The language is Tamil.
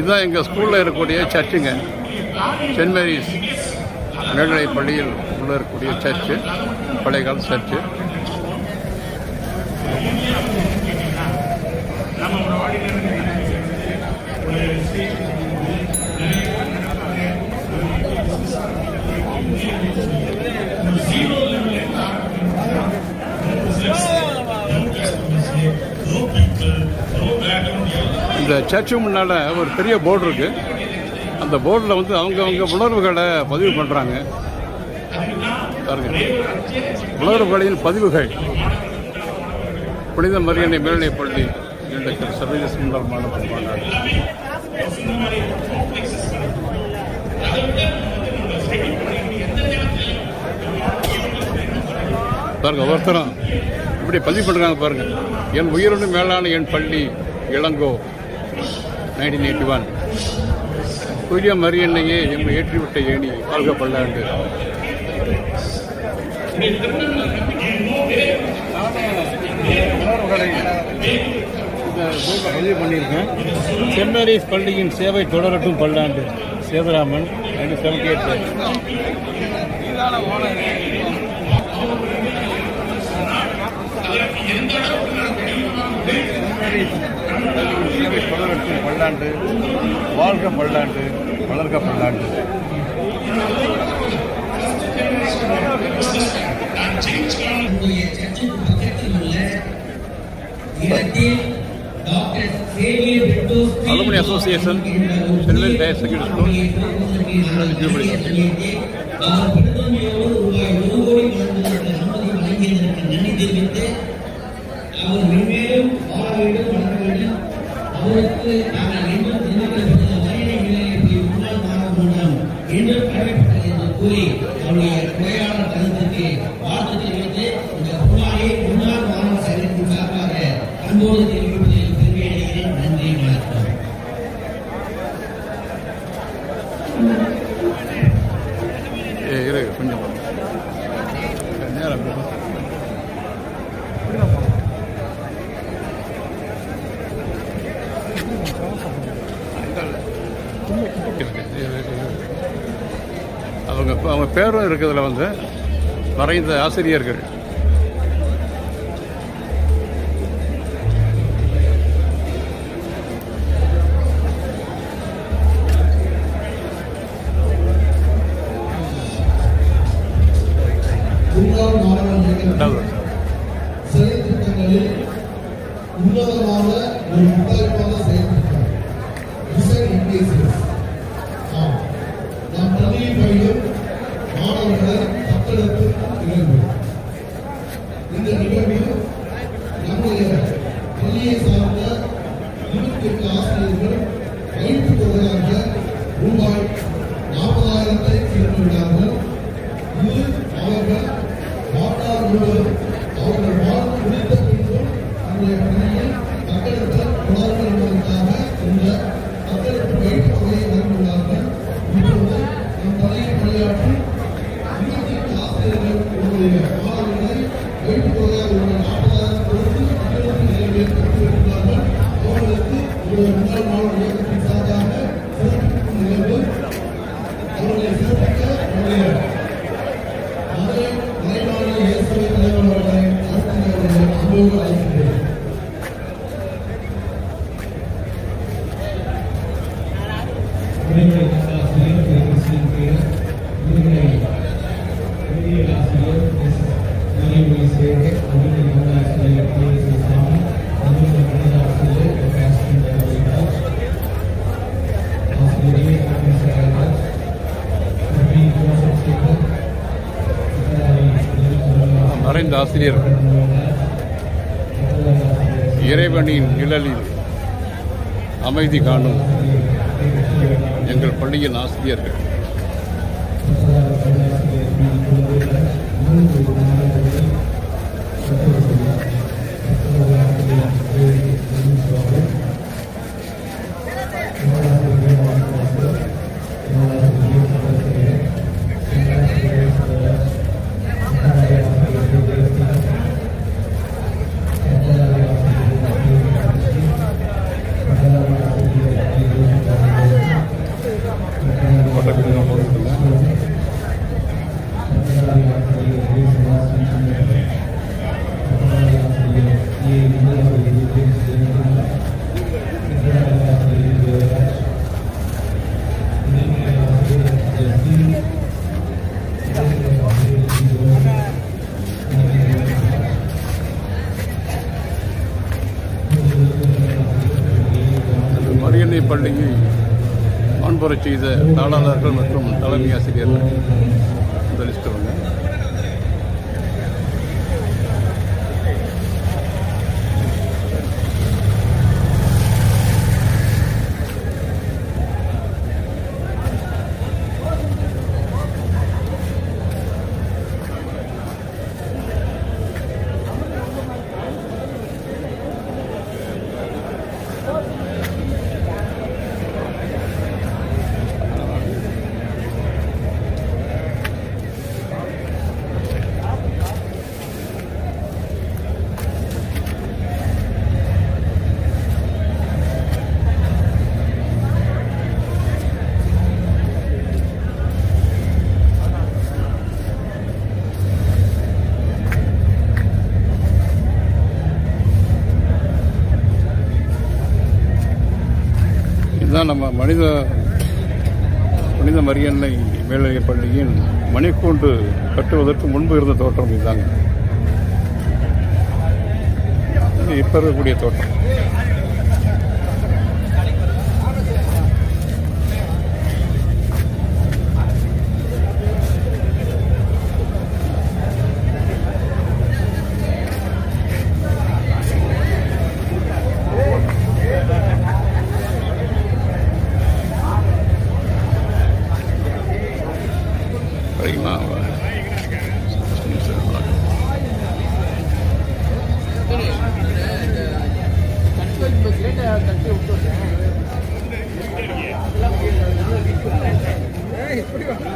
இதுதான் எங்கள் ஸ்கூலில் இருக்கக்கூடிய சர்ச்சுங்க. சென்ட் மேரிஸ் மேல்நிலைப் பள்ளியில் உள்ள இருக்கக்கூடிய சர்ச்சு பழைய கால சர்ச்சு. இந்த சர்ச்சு முன்னால் ஒரு பெரிய போர்டு இருக்கு. அந்த போர்டில் வந்து அவங்கவுங்க உணர்வுகளை பதிவு பண்ணுறாங்க பாருங்க. உணர்வுகளின் பதிவுகள். புனித மரியனை மேல்நிலைப் பள்ளி இன்றைக்கு சர்வதேச முன்னாள் மாணவர் மாநாடு பாருங்க ஒவ்வொருத்தரும் இப்படி பதிவு பண்ணுறாங்க பாருங்க. என் உயிரோடு மேலான என் பள்ளி இளங்கோ நைன்டீன் எயிட்டி ஒன் புதிய மரியன்னையே எம்மை ஏற்றிவிட்ட ஏணி வாழ்க பல்லாண்டு பதிவு பண்ணியிருக்கேன். சென்ட் மேரிஸ் பள்ளியின் சேவை தொடரட்டும் பல்லாண்டு சேதராமன் நைன்டீன் செவன்டி எயிட் சேவை தொடரட்டும் பல்லாண்டு வாழ்க பல்லாண்டு வளர்க பல்லாண்டு. சர்ச்சுக்கு பக்கத்தில் உள்ள இடத்தில் டாக்டர் அவர் மென்மேலும் வாழ வேண்டும் வளர வேண்டும் அவருக்கு நாங்கள் இன்னும் தினத்தில் வயதை நிலையை முன்னாள் மாணவர்களிடம் என்றும் கடமைப்பட்டது என்று கூறி அவருடைய கொலையாளர் கருத்துக்கு அவங்க பேரும் இருக்கிறதுல வந்து மறைந்த ஆசிரியர்கள். செயல்திட்டங்களில் உன்னதமான ஒரு முத்தாய்ப்பான செயல்திட்டம் நாம் பள்ளியில் பயிலும் மாணவர்களை தத்தெடுக்கும் நிகழ்வு இந்த நிகழ்வில் நம்முடைய பள்ளியை சார்ந்த இருபத்தி ஆசிரியர்கள் வைப்பு தொகையாக ரூபாய் நாற்பதாயிரத்தை செலுத்தியுள்ளார்கள் இது அவர்கள் வாழ்நாள் முழுவதும் அவர்கள் வாழ்ந்து ஆசிரியர் எஸ் ஆசிரியர் கே எஸ் சாமி கணித ஆசிரியர் டாக்டர் ஆசிரியர் ஜோசப் சேகர் மறைந்த இறைவனின் நிழலில் அமைதி காணும் எங்கள் பள்ளியின் ஆசிரியர்கள். மரியன்னை பள்ளியில் மாண்புரை செய்த தாளாளர்கள் மற்றும் தலைமை ஆசிரியர்கள். இந்த மனித மனித மரியன்னை மேல்நிலைப் பள்ளியின் மணிக்கூண்டு கட்டுவதற்கு முன்பு இருந்த தோற்றம் இதுதாங்க. இப்போ இருக்கக்கூடிய தோற்றம். நம்